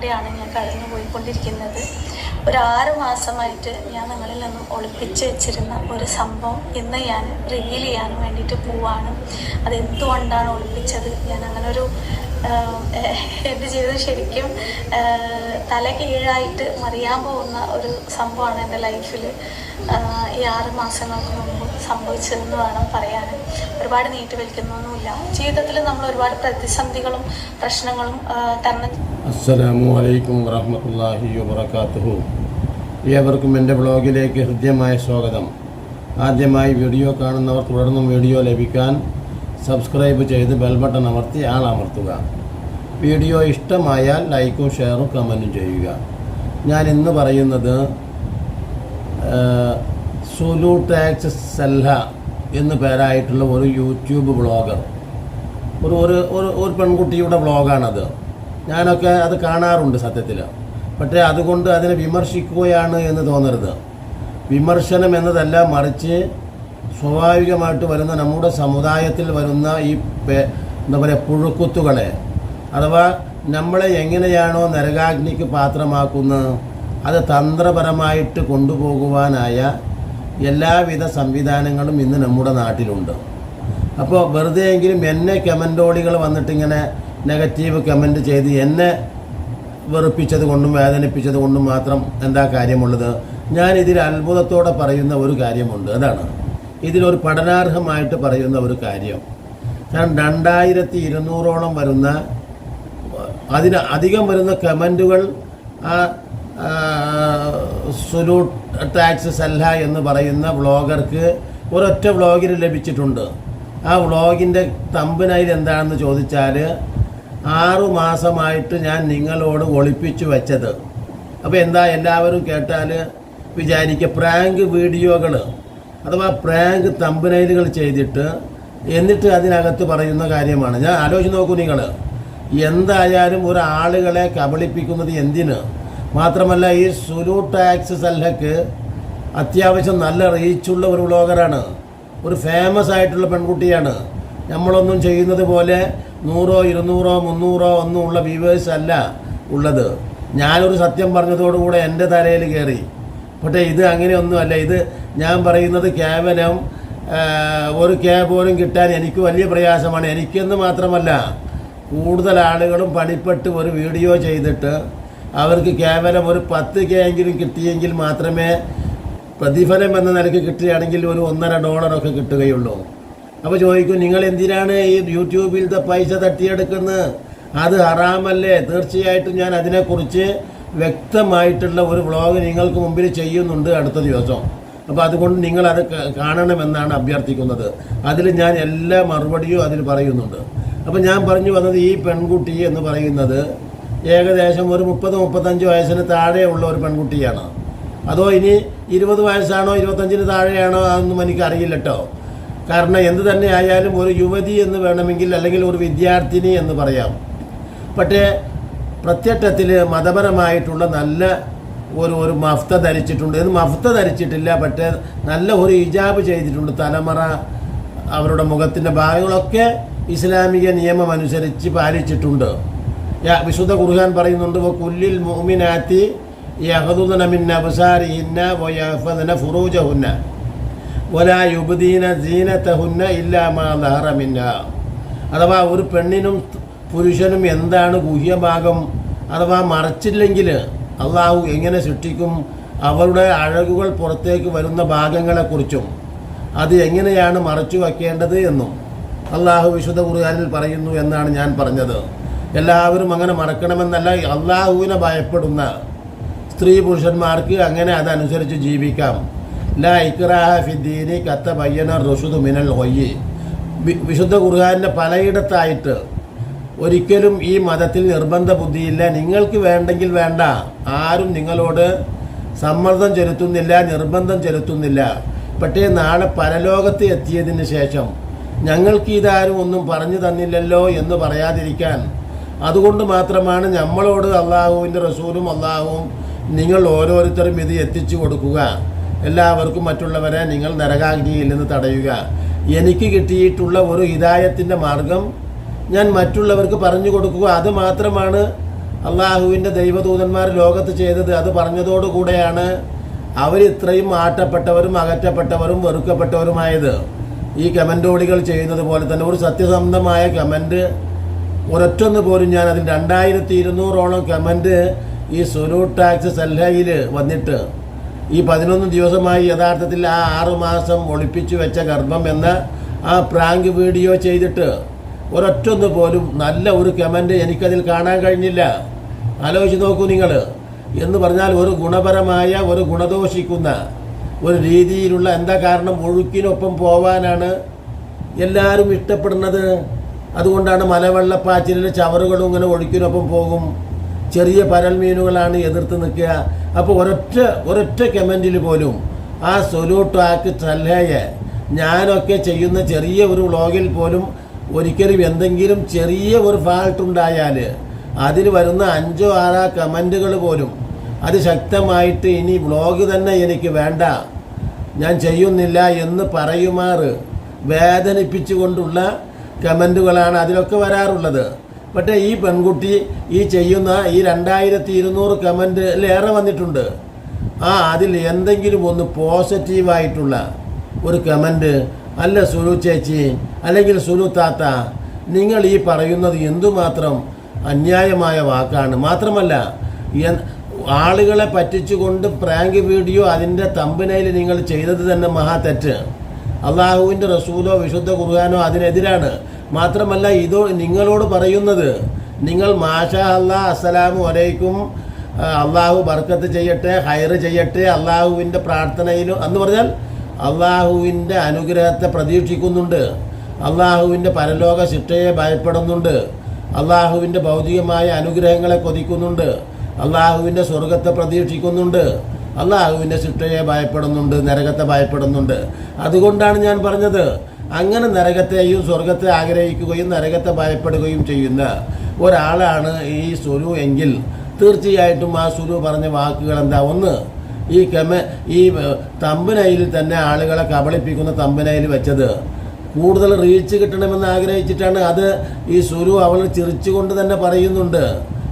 ഘട്ടത്തിലൂടെയാണ് ഞാൻ കടന്നു പോയിക്കൊണ്ടിരിക്കുന്നത്. ഒരു ആറ് മാസമായിട്ട് ഞാൻ നിങ്ങളിൽ നിന്നും ഒളിപ്പിച്ച് വെച്ചിരുന്ന ഒരു സംഭവം ഇന്ന് ഞാൻ റിവീൽ ചെയ്യാൻ വേണ്ടിയിട്ട് പോവാണ്. അത് എന്തുകൊണ്ടാണ് ഒളിപ്പിച്ചത്? ഞാൻ അങ്ങനെ ഒരു എന്റെ ജീവിതം ശരിക്കും തല കീഴായിട്ട് മറിയാൻ പോകുന്ന ഒരു സംഭവമാണ് എന്റെ ലൈഫിൽ ഈ ആറ് മാസങ്ങൾക്ക് മുമ്പ് സംഭവിച്ചതെന്ന് വേണം പറയാൻ. ഒരുപാട് നീട്ടി വലിക്കുന്നൊന്നുമില്ല ജീവിതത്തിൽ നമ്മൾ ഒരുപാട് പ്രതിസന്ധികളും പ്രശ്നങ്ങളും തരണം അസ്സലാമു അലൈക്കും വറഹ്മത്തുള്ളാഹി വബറകാതുഹു. ഏവർക്കും എന്റെ ബ്ലോഗിലേക്ക് ഹൃദ്യമായ സ്വാഗതം. ആദ്യമായി വീഡിയോ കാണുന്നവർ തുടർന്നും വീഡിയോ ലഭിക്കാൻ സബ്സ്ക്രൈബ് ചെയ്ത് ബെൽ ബട്ടൺ അമർത്തി ആളമർത്തുക. വീഡിയോ ഇഷ്ടമായാൽ ലൈക്കും ഷെയറും കമന്റും ചെയ്യുക. ഞാൻ ഇന്ന് പറയുന്നത് സുലു ടാക്സ് സൽഹ എന്ന് പേരായിട്ടുള്ള ഒരു യൂട്യൂബ് ബ്ലോഗർ. ഒരു ഒരു ഒരു പെൺകുട്ടിയുടെ വ്ളോഗാണത് ഞാനൊക്കെ അത് കാണാറുണ്ട് സത്യത്തിൽ പക്ഷേ അതുകൊണ്ട് അതിനെ വിമർശിക്കുകയാണ് എന്ന് തോന്നരുത്. വിമർശനം എന്നതല്ല മറിച്ച് സ്വാഭാവികമായിട്ട് വരുന്ന നമ്മുടെ സമുദായത്തിൽ വരുന്ന ഈ എന്താ പറയുക പുഴുക്കുത്തുകളെ. അഥവാ നമ്മളെ എങ്ങനെയാണോ നരകാഗ്നിക്ക് പാത്രമാക്കുന്നത് അത് തന്ത്രപരമായിട്ട് കൊണ്ടുപോകുവാനായ എല്ലാവിധ സംവിധാനങ്ങളും ഇന്ന് നമ്മുടെ നാട്ടിലുണ്ട്. അപ്പോൾ വെറുതെ എങ്കിലും എന്നെ കമന്റോളികൾ വന്നിട്ട് ഇങ്ങനെ നെഗറ്റീവ് കമന്റ് ചെയ്ത് എന്നെ വെറുപ്പിച്ചത് കൊണ്ടും വേദനിപ്പിച്ചത് കൊണ്ടും മാത്രം എന്താ കാര്യമുള്ളത്? ഞാൻ ഇതിൽ അത്ഭുതത്തോടെ പറയുന്ന ഒരു കാര്യമുണ്ട്. അതാണ്. ഇതിലൊരു പഠനാർഹമായിട്ട് പറയുന്ന ഒരു കാര്യം. കാരണം രണ്ടായിരത്തി ഇരുന്നൂറോളം വരുന്ന അതിന് അധികം വരുന്ന കമന്റുകൾ ആ ആ, ടാക്സസ് അല്ല എന്ന് പറയുന്ന വ്ളോഗർക്ക് ഒരൊറ്റ വ്ളോഗിന് ലഭിച്ചിട്ടുണ്ട്. ആ വ്ളോഗിന്റെ തമ്പിനായി എന്താണെന്ന് ചോദിച്ചാൽ ആറു മാസമായിട്ട് ഞാൻ നിങ്ങളോട് ഒളിപ്പിച്ചു വെച്ചത്. അപ്പോൾ എന്താ എല്ലാവരും കേട്ടാൽ വിചാരിക്കുക പ്രാങ്ക് വീഡിയോകൾ അഥവാ പ്രാങ്ക് തമ്പനൈലുകൾ ചെയ്തിട്ട് എന്നിട്ട് അതിനകത്ത് പറയുന്ന കാര്യമാണ്. ഞാൻ ആലോചിച്ച് നോക്കൂ നിങ്ങൾ എന്തായാലും ഒരാളുകളെ കബളിപ്പിക്കുന്നത് എന്തിന്? മാത്രമല്ല ഈ സുലു ടാക്സ് സൽഹക്ക് അത്യാവശ്യം നല്ല റീച്ചുള്ള ഒരു വ്ളോഗറാണ്. ഒരു ഫേമസ് ആയിട്ടുള്ള പെൺകുട്ടിയാണ്. നമ്മളൊന്നും ചെയ്യുന്നത് പോലെ നൂറോ ഇരുന്നൂറോ മുന്നൂറോ ഒന്നും ഉള്ള വ്യൂവേഴ്സ് അല്ല ഉള്ളത്. ഞാനൊരു സത്യം പറഞ്ഞതോടുകൂടെ എന്റെ തലയിൽ കയറി പക്ഷേ ഇത് അങ്ങനെയൊന്നുമല്ല. ഇത് ഞാൻ പറയുന്നത് കേവലം ഒരു കേ പോലും കിട്ടാൻ എനിക്ക് വലിയ പ്രയാസമാണ്. എനിക്കെന്ന് മാത്രമല്ല കൂടുതൽ ആളുകളും പണിപ്പെട്ട് ഒരു വീഡിയോ ചെയ്തിട്ട് അവർക്ക് കേവലം ഒരു പത്ത് കെ എങ്കിലും കിട്ടിയെങ്കിൽ മാത്രമേ പ്രതിഫലം എന്ന നിലയ്ക്ക് കിട്ടുകയാണെങ്കിൽ ഒരു ഒന്നര ഡോളറൊക്കെ കിട്ടുകയുള്ളൂ. അപ്പോൾ ചോദിക്കും നിങ്ങൾ എന്തിനാണ് ഈ യൂട്യൂബിലത്തെ പൈസ തട്ടിയെടുക്കുന്നത്? അത് ഹറാമല്ലേ? തീർച്ചയായിട്ടും ഞാൻ അതിനെക്കുറിച്ച് വ്യക്തമായിട്ടുള്ള ഒരു വ്ളോഗ് നിങ്ങൾക്ക് മുമ്പിൽ ചെയ്യുന്നുണ്ട് അടുത്ത ദിവസം. അപ്പോൾ അതുകൊണ്ട് നിങ്ങൾ അത് കാണണമെന്നാണ് അഭ്യർത്ഥിക്കുന്നത്. അതിൽ ഞാൻ എല്ലാ മറുപടിയും അതിൽ പറയുന്നുണ്ട്. അപ്പോൾ ഞാൻ പറഞ്ഞു വന്നത് ഈ പെൺകുട്ടി എന്ന് പറയുന്നത് ഏകദേശം ഒരു മുപ്പത് മുപ്പത്തഞ്ച് വയസ്സിന് താഴെയുള്ള ഒരു പെൺകുട്ടിയാണ്. അതോ ഇനി ഇരുപത് വയസ്സാണോ ഇരുപത്തഞ്ചിന് താഴെയാണോ അതൊന്നും എനിക്ക് അറിയില്ല കേട്ടോ കാരണം എന്ത് തന്നെ ആയാലും ഒരു യുവതി എന്ന് വേണമെങ്കിൽ അല്ലെങ്കിൽ ഒരു വിദ്യാർത്ഥിനി എന്ന് പറയാം. പക്ഷേ പ്രത്യക്ഷത്തിൽ മതപരമായിട്ടുള്ള നല്ല ഒരു ഒരു മഫ്ത ധരിച്ചിട്ടുണ്ട്. ഇത് മഫ്ത ധരിച്ചിട്ടില്ല പക്ഷേ നല്ല ഒരു ഹിജാബ് ചെയ്തിട്ടുണ്ട് തലമുറ അവരുടെ മുഖത്തിന്റെ ഭാഗങ്ങളൊക്കെ ഇസ്ലാമിക നിയമം അനുസരിച്ച് പാലിച്ചിട്ടുണ്ട്. വിശുദ്ധ ഖുർആൻ പറയുന്നുണ്ട് "വ കുല്ലിൽ ഫുറൂജഹുന്ന വലാ ഇല്ലാ മാ അഥവാ ഒരു പെണ്ണിനും പുരുഷനും എന്താണ് ഗുഹ്യഭാഗം? അഥവാ മറച്ചില്ലെങ്കിൽ അള്ളാഹു എങ്ങനെ സൃഷ്ടിക്കും? അവരുടെ അഴകുകൾ പുറത്തേക്ക് വരുന്ന ഭാഗങ്ങളെക്കുറിച്ചും അത് എങ്ങനെയാണ് മറച്ചു വയ്ക്കേണ്ടത് എന്നും അള്ളാഹു വിശുദ്ധ കുറുകാനിൽ പറയുന്നു എന്നാണ് ഞാൻ പറഞ്ഞത്. എല്ലാവരും അങ്ങനെ മറക്കണമെന്നല്ല അള്ളാഹുവിനെ ഭയപ്പെടുന്ന സ്ത്രീ പുരുഷന്മാർക്ക് അങ്ങനെ അതനുസരിച്ച് ജീവിക്കാം. ലാ ഇക്രാഹ ഫിദ്ദീനി കത്ത ബയ്യന റഷുദ് മിനൽ ഹൊയ്യി വിശുദ്ധ ഖുർആാനിന്റെ പലയിടത്തായിട്ട് ഒരിക്കലും ഈ മതത്തിൽ നിർബന്ധ ബുദ്ധിയില്ല. നിങ്ങൾക്ക് വേണ്ടെങ്കിൽ വേണ്ട. ആരും നിങ്ങളോട് സമ്മർദ്ദം ചെലുത്തുന്നില്ല നിർബന്ധം ചെലുത്തുന്നില്ല. പക്ഷേ നാളെ പരലോകത്ത് എത്തിയതിന് ശേഷം ഞങ്ങൾക്ക് ഇതാരും ഒന്നും പറഞ്ഞു തന്നില്ലല്ലോ എന്ന് പറയാതിരിക്കാൻ അതുകൊണ്ട് മാത്രമാണ് നമ്മളോട് അള്ളാഹുവിന്റെ റസൂലും അള്ളാഹുവും നിങ്ങൾ ഓരോരുത്തരും ഇത് എത്തിച്ചു കൊടുക്കുക. എല്ലാവർക്കും മറ്റുള്ളവരെ നിങ്ങൾ നരകാഗ്നിയിൽ നിന്ന് തടയുക. എനിക്ക് കിട്ടിയിട്ടുള്ള ഒരു ഹിതായത്തിന്റെ മാർഗം ഞാൻ മറ്റുള്ളവർക്ക് പറഞ്ഞു കൊടുക്കുക. അത് മാത്രമാണ് അള്ളാഹുവിന്റെ ദൈവദൂതന്മാർ ലോകത്ത് ചെയ്തത്. അത് പറഞ്ഞതോടുകൂടെയാണ് അവർ ഇത്രയും ആട്ടപ്പെട്ടവരും അകറ്റപ്പെട്ടവരും വെറുക്കപ്പെട്ടവരുമായത്. ഈ കമന്റോടികൾ ചെയ്യുന്നത് പോലെ തന്നെ ഒരു സത്യസന്ധമായ കമന്റ് ഒരൊറ്റൊന്ന് പോലും ഞാൻ അതിൽ രണ്ടായിരത്തി ഇരുന്നൂറോളം കമന്റ് ഈ സുലൂ ടാക്സ് സൽഹയിൽ വന്നിട്ട് ഈ പതിനൊന്ന് ദിവസമായി യഥാർത്ഥത്തിൽ ആ ആറു മാസം ഒളിപ്പിച്ചു വെച്ച ഗർഭം എന്ന ആ പ്രാങ്ക് വീഡിയോ ചെയ്തിട്ട് ഒരൊറ്റൊന്ന് പോലും നല്ല ഒരു കമന്റ് എനിക്കതിൽ കാണാൻ കഴിഞ്ഞില്ല. ആലോചിച്ച് നോക്കൂ നിങ്ങൾ എന്ന് പറഞ്ഞാൽ ഒരു ഗുണപരമായ ഒരു ഗുണദോഷിക്കുന്ന ഒരു രീതിയിലുള്ള എന്താ കാരണം ഒഴുക്കിനൊപ്പം പോവാനാണ് എല്ലാവരും ഇഷ്ടപ്പെടുന്നത്? അതുകൊണ്ടാണ് മലവെള്ളപ്പാച്ചിലിൽ ചവറുകളും ഇങ്ങനെ ഒഴുക്കിനൊപ്പം പോകും. ചെറിയ പരൽ മീനുകളാണ് എതിർത്ത് നിൽക്കുക. അപ്പോൾ ഒരൊറ്റ ഒരൊറ്റ കമന്റിൽ പോലും ആ സൊലൂട്ടാക്ക് ചല്ലയെ ഞാനൊക്കെ ചെയ്യുന്ന ചെറിയ ഒരു വ്ളോഗിൽ പോലും ഒരിക്കലും എന്തെങ്കിലും ചെറിയ ഒരു ഫാൾട്ട് ഉണ്ടായാൽ അതിൽ വരുന്ന അഞ്ചോ ആറോ കമന്റുകൾ പോലും അത് ശക്തമായിട്ട് ഇനി വ്ളോഗ് തന്നെ എനിക്ക് വേണ്ട. ഞാൻ ചെയ്യുന്നില്ല എന്ന് പറയുമാറ് വേദനിപ്പിച്ചുകൊണ്ടുള്ള കമന്റുകളാണ് അതിലൊക്കെ വരാറുള്ളത്. പക്ഷേ ഈ പെൺകുട്ടി ഈ ചെയ്യുന്ന ഈ രണ്ടായിരത്തി ഇരുന്നൂറ് കമന്റിലേറെ വന്നിട്ടുണ്ട്. ആ അതിൽ എന്തെങ്കിലും ഒന്ന് പോസിറ്റീവായിട്ടുള്ള ഒരു കമന്റ് അല്ല സുലു ചേച്ചി അല്ലെങ്കിൽ സുലു താത്ത നിങ്ങൾ ഈ പറയുന്നത് എന്തുമാത്രം അന്യായമായ വാക്കാണ്. മാത്രമല്ല ആളുകളെ പറ്റിച്ചുകൊണ്ട് പ്രാങ്ക് വീഡിയോ അതിന്റെ തമ്പനയിൽ നിങ്ങൾ ചെയ്തത് തന്നെ മഹാ തെറ്റ് അള്ളാഹുവിന്റെ റസൂലോ വിശുദ്ധ ഖുർആാനോ അതിനെതിരാണ്. മാത്രമല്ല ഇതോ നിങ്ങളോട് പറയുന്നത് നിങ്ങൾ മാഷാ അല്ലാ അസ്സലാമു അലൈക്കും അള്ളാഹു ബർക്കത്ത് ചെയ്യട്ടെ ഹൈർ ചെയ്യട്ടെ അള്ളാഹുവിന്റെ പ്രാർത്ഥനയിലും എന്ന് പറഞ്ഞാൽ അള്ളാഹുവിന്റെ അനുഗ്രഹത്തെ പ്രതീക്ഷിക്കുന്നുണ്ട്. അള്ളാഹുവിന്റെ പരലോക ശിക്ഷയെ ഭയപ്പെടുന്നുണ്ട്. അള്ളാഹുവിന്റെ ഭൗതികമായ അനുഗ്രഹങ്ങളെ കൊതിക്കുന്നുണ്ട്. അള്ളാഹുവിന്റെ സ്വർഗത്തെ പ്രതീക്ഷിക്കുന്നുണ്ട്. അള്ളാഹുവിന്റെ ശിക്ഷയെ ഭയപ്പെടുന്നുണ്ട് നരകത്തെ ഭയപ്പെടുന്നുണ്ട്. അതുകൊണ്ടാണ് ഞാൻ പറഞ്ഞത് അങ്ങനെ നരകത്തെയും സ്വർഗത്തെ ആഗ്രഹിക്കുകയും നരകത്തെ ഭയപ്പെടുകയും ചെയ്യുന്ന ഒരാളാണ് ഈ സുരു എങ്കിൽ തീർച്ചയായിട്ടും ആ സുരു പറഞ്ഞ വാക്കുകൾ എന്താ? ഒന്ന് ഈ കെമ ഈ തമ്പനയിൽ തന്നെ ആളുകളെ കബളിപ്പിക്കുന്ന തമ്പനയിൽ വെച്ചത്. കൂടുതൽ റീച്ച് കിട്ടണമെന്ന് ആഗ്രഹിച്ചിട്ടാണ് അത് ഈ സുരു അവൾ ചിരിച്ചുകൊണ്ട് തന്നെ പറയുന്നുണ്ട്.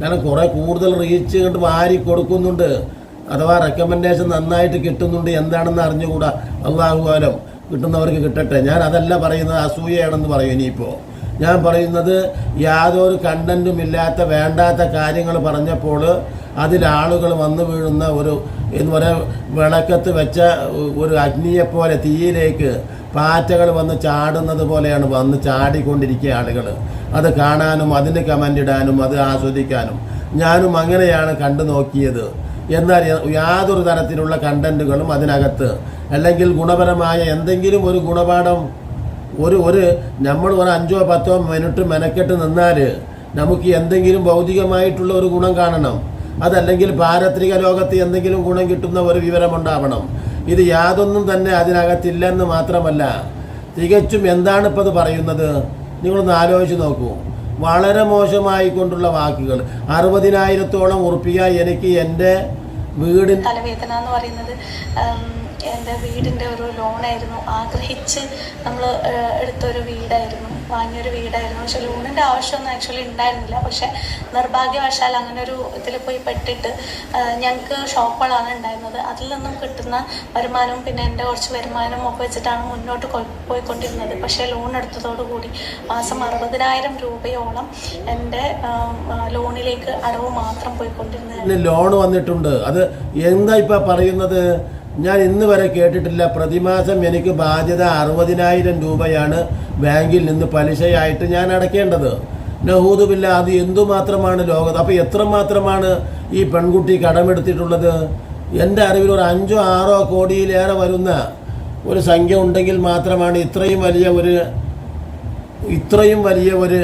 കാരണം കുറേ കൂടുതൽ റീച്ച് കണ്ട് വാരി കൊടുക്കുന്നുണ്ട് അഥവാ റെക്കമെൻഡേഷൻ നന്നായിട്ട് കിട്ടുന്നുണ്ട് എന്താണെന്ന് അറിഞ്ഞുകൂടാ? അള്ളാഹുവാലം കിട്ടുന്നവർക്ക് കിട്ടട്ടെ. ഞാൻ അതല്ല പറയുന്നത് അസൂയയാണെന്ന് പറയും ഇനിയിപ്പോൾ ഞാൻ പറയുന്നത് യാതൊരു കണ്ടന്റും ഇല്ലാത്ത വേണ്ടാത്ത കാര്യങ്ങൾ പറഞ്ഞപ്പോൾ അതിലാളുകൾ വന്നു വീഴുന്ന ഒരു എന്ന് പറയാ വിളക്കത്ത് വെച്ച ഒരു അഗ്നിയെപ്പോലെ തീയിലേക്ക് പാറ്റകൾ വന്ന് ചാടുന്നത് പോലെയാണ് വന്ന് ചാടിക്കൊണ്ടിരിക്കുക ആളുകൾ. അത് കാണാനും അതിന് കമന്റ് ഇടാനും അത് ആസ്വദിക്കാനും. ഞാനും അങ്ങനെയാണ് കണ്ടു നോക്കിയത്. എന്നാൽ യാതൊരു തരത്തിലുള്ള കണ്ടന്റുകളും അതിനകത്ത്. അല്ലെങ്കിൽ ഗുണപരമായ എന്തെങ്കിലും ഒരു ഗുണപാഠം ഒരു ഒരു നമ്മൾ ഒരു അഞ്ചോ പത്തോ മിനിറ്റ് മെനക്കെട്ട് നിന്നാൽ നമുക്ക് എന്തെങ്കിലും ഭൗതികമായിട്ടുള്ള ഒരു ഗുണം കാണണം. അതല്ലെങ്കിൽ പാരത്രിക ലോകത്ത് എന്തെങ്കിലും ഗുണം കിട്ടുന്ന ഒരു വിവരമുണ്ടാവണം. ഇത് യാതൊന്നും തന്നെ അതിനകത്തില്ലെന്ന് മാത്രമല്ല തികച്ചും എന്താണ് ഇത് പറയുന്നത്? നിങ്ങളൊന്ന് ആലോചിച്ച് നോക്കൂ. വളരെ മോശമായിക്കൊണ്ടുള്ള വാക്കുകൾ. അറുപതിനായിരത്തോളം ഉറപ്പിക്കാൻ എനിക്ക് എന്റെ വീടിൻ തലവേദന എന്ന് പറയുന്നത് എന്റെ വീടിന്റെ ഒരു ലോണായിരുന്നു. ആഗ്രഹിച്ച് നമ്മൾ എടുത്തൊരു വീടായിരുന്നു. വാങ്ങിയൊരു വീടായിരുന്നു. പക്ഷെ ലോണിന്റെ ആവശ്യമൊന്നും ആക്ച്വലി ഉണ്ടായിരുന്നില്ല. പക്ഷെ നിർഭാഗ്യവശാൽ അങ്ങനെ ഒരു ഇതിൽ പോയി പെട്ടിട്ട് ഞങ്ങൾക്ക് ഷോപ്പുകളാണ് ഉണ്ടായിരുന്നത്. അതിൽ നിന്നും കിട്ടുന്ന വരുമാനവും പിന്നെ എന്റെ കുറച്ച് വരുമാനവും ഒക്കെ വെച്ചിട്ടാണ് മുന്നോട്ട് പോയിക്കൊണ്ടിരുന്നത്. പക്ഷേ ലോൺ എടുത്തതോടുകൂടി മാസം അറുപതിനായിരം രൂപയോളം എന്റെ ലോണിലേക്ക് അടവ് മാത്രം പോയിക്കൊണ്ടിരുന്നത് ലോൺ വന്നിട്ടുണ്ട്. അത് എന്താ ഇപ്പൊ പറയുന്നത്? ഞാൻ ഇന്ന് വരെ കേട്ടിട്ടില്ല. പ്രതിമാസം എനിക്ക് ബാധ്യത അറുപതിനായിരം രൂപയാണ് ബാങ്കിൽ നിന്ന് പലിശയായിട്ട് ഞാൻ അടയ്ക്കേണ്ടത്. നഹൂദുബില്ല അത് എന്തുമാത്രമാണ് ലോകത്ത്? അപ്പോൾ എത്രമാത്രമാണ് ഈ പെൺകുട്ടി കടമെടുത്തിട്ടുള്ളത്? എന്റെ അറിവിൽ ഒരു അഞ്ചോ ആറോ കോടിയിലേറെ വരുന്ന ഒരു സംഖ്യ ഉണ്ടെങ്കിൽ മാത്രമാണ് ഇത്രയും വലിയ ഒരു ഇത്രയും വലിയ ഒരു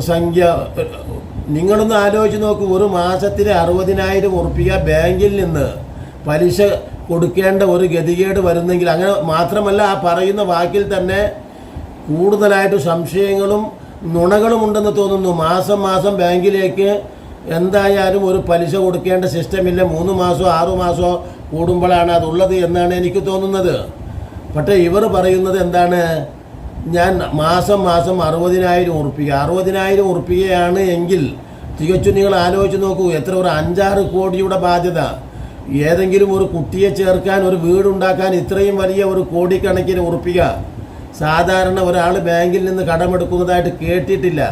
സംഖ്യ. നിങ്ങളൊന്ന് ആലോചിച്ച് നോക്കൂ. ഒരു മാസത്തിന് അറുപതിനായിരം ഉറുപ്പിക ബാങ്കിൽ നിന്ന് പലിശ കൊടുക്കേണ്ട ഒരു ഗതികേട് വരുന്നെങ്കിൽ അങ്ങനെ മാത്രമല്ല ആ പറയുന്ന വാക്കിൽ തന്നെ കൂടുതലായിട്ട് സംശയങ്ങളും നുണകളും ഉണ്ടെന്ന് തോന്നുന്നു. മാസം മാസം ബാങ്കിലേക്ക് എന്തായാലും ഒരു പലിശ കൊടുക്കേണ്ട സിസ്റ്റമില്ല മൂന്ന് മാസമോ ആറു മാസമോ കൂടുമ്പോഴാണ് അതുള്ളത് എന്നാണ് എനിക്ക് തോന്നുന്നത്. പക്ഷേ ഇവർ പറയുന്നത് എന്താണ്? ഞാൻ മാസം മാസം അറുപതിനായിരം ഉറുപ്പിക. അറുപതിനായിരം ഉറുപ്പികയാണ് എങ്കിൽ തികച്ചു നിങ്ങൾ ആലോചിച്ച് നോക്കൂ എത്ര ഒരു അഞ്ചാറ് കോടിയുടെ ബാധ്യത. ഏതെങ്കിലും ഒരു കുട്ടിയെ ചേർക്കാൻ ഒരു വീടുണ്ടാക്കാൻ ഇത്രയും വലിയ ഒരു കോടിക്കണക്കിന് ഉറപ്പിക സാധാരണ ഒരാൾ ബാങ്കിൽ നിന്ന് കടമെടുക്കുന്നതായിട്ട് കേട്ടിട്ടില്ല.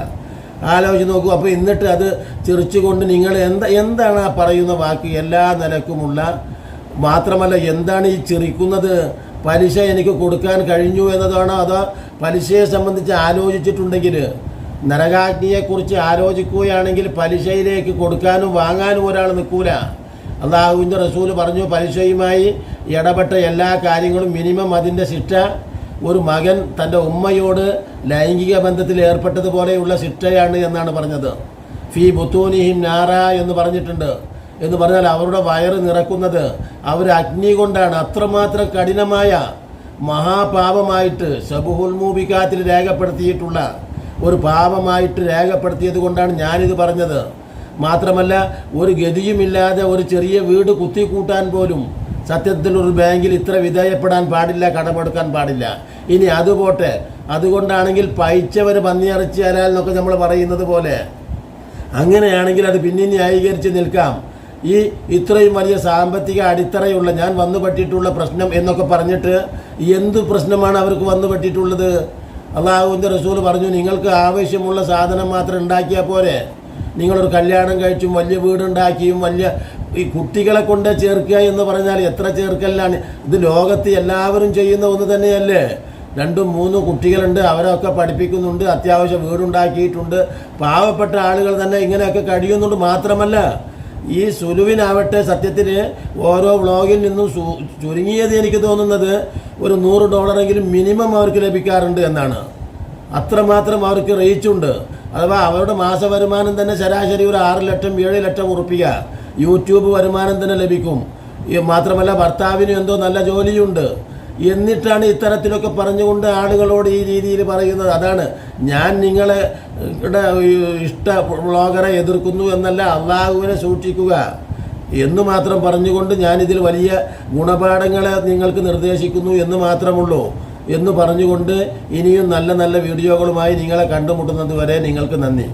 ആലോചിച്ച് നോക്കൂ അപ്പോൾ എന്നിട്ട് അത് ചിരിച്ചുകൊണ്ട് നിങ്ങൾ എന്താ എന്താണ് ആ പറയുന്ന വാക്ക്? എല്ലാ നിലക്കുമുള്ള മാത്രമല്ല എന്താണ് ഈ ചിറിക്കുന്നത്? പലിശ എനിക്ക് കൊടുക്കാൻ കഴിഞ്ഞു എന്നതാണോ അതോ പലിശയെ സംബന്ധിച്ച് ആലോചിച്ചിട്ടുണ്ടെങ്കിൽ? നരകാഗ്നിയെക്കുറിച്ച് ആലോചിക്കുകയാണെങ്കിൽ പലിശയിലേക്ക് കൊടുക്കാനും വാങ്ങാനും ഒരാൾ നിൽക്കൂല. അള്ളാഹുവിന്റെ റസൂൽ പറഞ്ഞു പലിശയുമായി ഇടപെട്ട എല്ലാ കാര്യങ്ങളും മിനിമം അതിന്റെ ശിക്ഷ. ഒരു മകൻ തന്റെ ഉമ്മയോട് ലൈംഗിക ബന്ധത്തിൽ ഏർപ്പെട്ടതുപോലെയുള്ള ശിക്ഷയാണ് എന്നാണ് പറഞ്ഞത്. ഫി ബുത്തൂനിഹിം നാറ എന്ന് പറഞ്ഞിട്ടുണ്ട്. എന്ന് പറഞ്ഞാൽ അവരുടെ വയറ് നിറക്കുന്നത് അവർ അഗ്നി കൊണ്ടാണ്. അത്രമാത്രം കഠിനമായ മഹാപാപമായിട്ട് സബുഹുൽ മൂബിക്കാത്തിൽ രേഖപ്പെടുത്തിയിട്ടുള്ള ഒരു പാപമായിട്ട് രേഖപ്പെടുത്തിയത് കൊണ്ടാണ് ഞാനിത് പറഞ്ഞത്. മാത്രമല്ല ഒരു ഗതിയുമില്ലാതെ ഒരു ചെറിയ വീട് കുത്തിക്കൂട്ടാൻ പോലും സത്യത്തിൽ ഒരു ബാങ്കിൽ ഇത്ര വിധേയപ്പെടാൻ പാടില്ല കടമെടുക്കാൻ പാടില്ല. ഇനി അത് പോട്ടെ. അതുകൊണ്ടാണെങ്കിൽ പൈച്ചവർ പന്നിയിറച്ചി അരാൽ എന്നൊക്കെ നമ്മൾ പറയുന്നത് പോലെ അങ്ങനെയാണെങ്കിൽ അത് പിന്നെ ന്യായീകരിച്ച് നിൽക്കാം. ഈ ഇത്രയും വലിയ സാമ്പത്തിക അടിത്തറയുള്ള ഞാൻ വന്നു പറ്റിയിട്ടുള്ള പ്രശ്നം എന്നൊക്കെ പറഞ്ഞിട്ട് എന്ത് പ്രശ്നമാണ് അവർക്ക് വന്നു പറ്റിയിട്ടുള്ളത് അള്ളാഹുവിന്റെ റസൂൽ പറഞ്ഞു നിങ്ങൾക്ക് ആവശ്യമുള്ള സാധനം മാത്രം ഉണ്ടാക്കിയാൽ പോരെ. നിങ്ങളൊരു കല്യാണം കഴിച്ചും വലിയ വീടുണ്ടാക്കിയും വലിയ ഈ കുട്ടികളെ കൊണ്ട് ചേർക്കുക എന്ന് പറഞ്ഞാൽ എത്ര ചേർക്കലാണ്? ഇത് ലോകത്ത് എല്ലാവരും ചെയ്യുന്ന ഒന്ന് തന്നെയല്ലേ? രണ്ടും മൂന്നും കുട്ടികളുണ്ട് അവരൊക്കെ പഠിപ്പിക്കുന്നുണ്ട് അത്യാവശ്യം വീടുണ്ടാക്കിയിട്ടുണ്ട്. പാവപ്പെട്ട ആളുകൾ തന്നെ ഇങ്ങനെയൊക്കെ കഴിയുന്നുണ്ട് മാത്രമല്ല ഈ സുലുവിനാവട്ടെ സത്യത്തിൽ ഓരോ വ്ളോഗിൽ നിന്നും ചുരുങ്ങിയത് എനിക്ക് തോന്നുന്നത് ഒരു നൂറ് ഡോളറെങ്കിലും മിനിമം അവർക്ക് ലഭിക്കാറുണ്ട് എന്നാണ്. അത്രമാത്രം അവർക്ക് റീച്ചുണ്ട്. അഥവാ അവരുടെ മാസവരുമാനം തന്നെ ശരാശരി ഒരു ആറ് ലക്ഷം ഏഴ് ലക്ഷം ഉറപ്പിക്കുക യൂട്യൂബ് വരുമാനം തന്നെ ലഭിക്കും. മാത്രമല്ല ഭർത്താവിന് എന്തോ നല്ല ജോലിയുണ്ട്. എന്നിട്ടാണ് ഇത്തരത്തിലൊക്കെ പറഞ്ഞുകൊണ്ട് ആളുകളോട് ഈ രീതിയിൽ പറയുന്നത്. അതാണ് ഞാൻ നിങ്ങളെ ഇഷ്ട വ്ളോഗറെ എതിർക്കുന്നു എന്നല്ല അള്ളാഹുവിനെ സൂക്ഷിക്കുക എന്ന് മാത്രം പറഞ്ഞുകൊണ്ട് ഞാനിതിൽ വലിയ ഗുണപാഠങ്ങളെ നിങ്ങൾക്ക് നിർദ്ദേശിക്കുന്നു എന്ന് മാത്രമുള്ളൂ. എന്ന് പറഞ്ഞുകൊണ്ട് ഇനിയും നല്ല നല്ല വീഡിയോകളുമായി നിങ്ങളെ കണ്ടുമുട്ടുന്നത് വരെ നിങ്ങൾക്ക് നന്ദി.